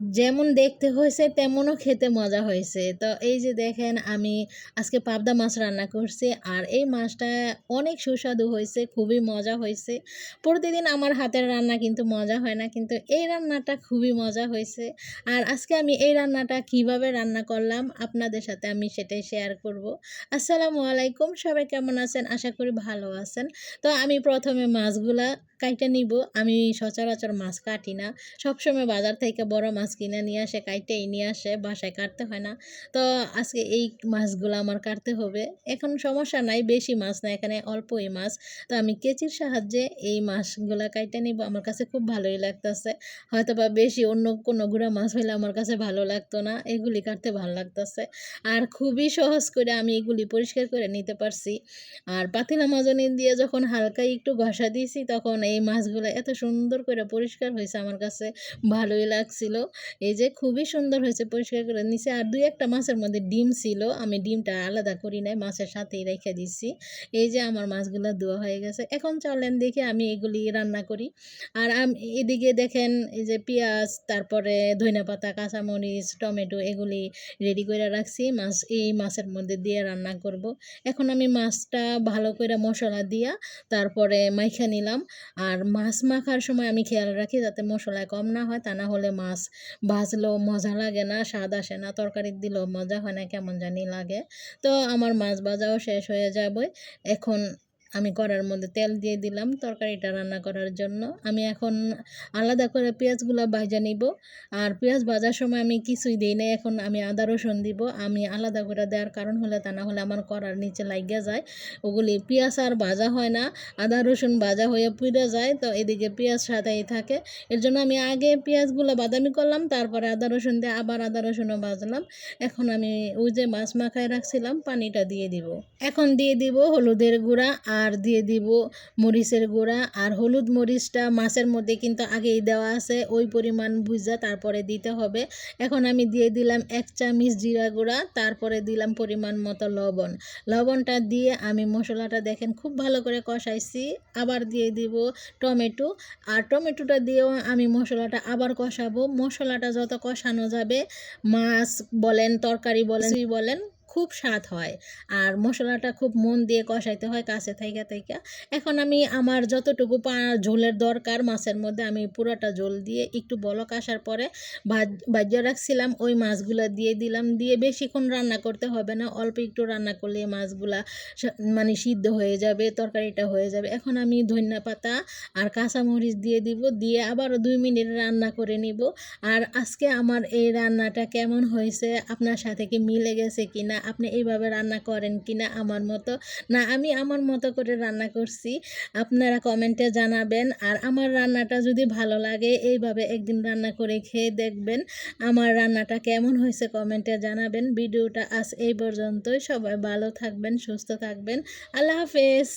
যেমন দেখতে হয়েছে, তেমনও খেতে মজা হয়েছে। তো এই যে দেখেন, আমি আজকে পাবদা মাছ রান্না করছি আর এই মাছটা অনেক সুস্বাদু হয়েছে, খুবই মজা হয়েছে। প্রতিদিন আমার হাতের রান্না কিন্তু মজা হয় না, কিন্তু এই রান্নাটা খুবই মজা হয়েছে। আর আজকে আমি এই রান্নাটা কীভাবে রান্না করলাম আপনাদের সাথে আমি সেটাই শেয়ার করব। আসসালামু আলাইকুম, সবাই কেমন আছেন? আশা করি ভালো আছেন। তো আমি প্রথমে মাছগুলা কাইটে নিব। আমি সচরাচর মাছ কাটি না। সবসময় বাজার থেকে বড় মাছ কিনে নিয়ে আসে কাইটেই নিয়ে আসে, বাসায় কাটতে হয় না। তো আজকে এই মাছগুলো আমার কাটতে হবে। এখন সমস্যা নাই, বেশি মাছ না, এখানে অল্পই মাছ। তো আমি কেচির সাহায্যে এই মাছগুলো কাইটে নিব, আমার কাছে খুব ভালোই লাগতেছে। হয়তো বা বেশি অন্য কোনো গুঁড়া মাছ হলে আমার কাছে ভালো লাগতো না, এগুলি কাটতে ভালো লাগতেছে। আর খুবই সহজ করে আমি এগুলি পরিষ্কার করে নিতে পারছি। আর পাতিলা মাজনি দিয়ে যখন হালকা একটু ঘষা দিয়েছি, তখন এই মাছগুলো এত সুন্দর করে পরিষ্কার হয়েছে আমার কাছে, ভালোই লাগছিল। এই যে খুবই সুন্দর হয়েছে, পরিষ্কার করে নিচে আর দুই একটা মাছের মধ্যে ডিম ছিল, আমি ডিমটা আলাদা করি নাই, মাছের সাথেই রেখে দিচ্ছি এই যে আমার মাছগুলো ধোয়া হয়ে গেছে। এখন চলেন দেখে আমি এগুলি রান্না করি। আর এদিকে দেখেন এই যে পেঁয়াজ, তারপরে ধনিয়া পাতা, কাঁচামরিচ, টমেটো এগুলি রেডি করে রাখছি। মাছ এই মাছের মধ্যে দিয়ে রান্না করব। এখন আমি মাছটা ভালো করে মশলা দিয়া তারপরে মাইখা নিলাম। আর মাছ মাখার সময় আমি খেয়াল রাখি যাতে মশলা কম না হয়, তা না হলে মাছ ভাজলেও মজা লাগে না, স্বাদ আসে না, তরকারি দিলেও মজা হয় না, কেমন জানি লাগে। তো আমার মাছ ভাজাও শেষ হয়ে যাবে এখন আমি কড়ার মধ্যে তেল দিয়ে দিলাম তরকারিটা রান্না করার জন্য। আমি এখন আলাদা করে পেঁয়াজগুলো ভাজা নিব। আর পেঁয়াজ ভাজার সময় আমি কিছুই দিই না এখন আমি আদা রসুন দিব। আমি আলাদা করে দেওয়ার কারণ হলে তা না হলে আমার কড়ার নিচে লাগিয়ে যায়। ওগুলি পেঁয়াজ আর ভাজা হয় না, আদা রসুন ভাজা হয়ে পুড়ে যায়, তো এদিকে পেঁয়াজ সাদাই থাকে। এর জন্য আমি আগে পেঁয়াজগুলো বাদামি করলাম, তারপরে আদা রসুন দিয়ে আবার আদা রসুনও ভাজলাম। এখন আমি ওই যে মাছ মাখায় রাখছিলাম, পানিটা দিয়ে দিব। এখন দিয়ে দিব হলুদের গুঁড়া আর দিয়ে দিব মরিচের গুঁড়া আর হলুদ মরিচটা মাছের মধ্যে কিন্তু আগেই দেওয়া আছে, ওই পরিমাণ বুঝা তারপরে দিতে হবে। এখন আমি দিয়ে দিলাম এক চামচ জিরা গুঁড়া, তারপরে দিলাম পরিমাণ মতো লবণ। লবণটা দিয়ে আমি মশলাটা দেখেন খুব ভালো করে কষাইছি, আবার দিয়ে দিব টমেটো। আর টমেটোটা দিয়েও আমি মশলাটা আবার কষাবো। মশলাটা যত কষানো যাবে, মাছ বলেন, তরকারি বলেন বলেন খুব স্বাদ হয়। আর মশলাটা খুব মন দিয়ে কষাইতে হয় কাছে থাইকা থাইকা। এখন আমি আমার যতটুকু পা ঝোলের দরকার মাছের মধ্যে আমি পুরোটা ঝোল দিয়ে একটু বলক আসার পরে ভাজ, ভাজিয়ে রাখছিলাম, ওই মাছগুলো দিয়ে দিলাম। দিয়ে বেশিক্ষণ রান্না করতে হবে না, অল্প একটু রান্না করলে মাছগুলা মানে সিদ্ধ হয়ে যাবে, তরকারিটা হয়ে যাবে। এখন আমি ধনিয়া পাতা আর কাঁচামরিচ দিয়ে দিব, দিয়ে আবারও দুই মিনিট রান্না করে নিব। আর আজকে আমার এই রান্নাটা কেমন হয়েছে, আপনার সাথে কি মিলে গেছে কিনা আপনি এইভাবে রান্না করেন কি না আমার মতো? না, আমি আমার মতো করে রান্না করছি। আপনারা কমেন্টে জানাবেন। আর আমার রান্নাটা যদি ভালো লাগে, এইভাবে একদিন রান্না করে খেয়ে দেখবেন। আমার রান্নাটা কেমন হয়েছে কমেন্টে জানাবেন। ভিডিওটা আজ এই পর্যন্তই। সবাই ভালো থাকবেন, সুস্থ থাকবেন। আল্লাহ হাফেজ।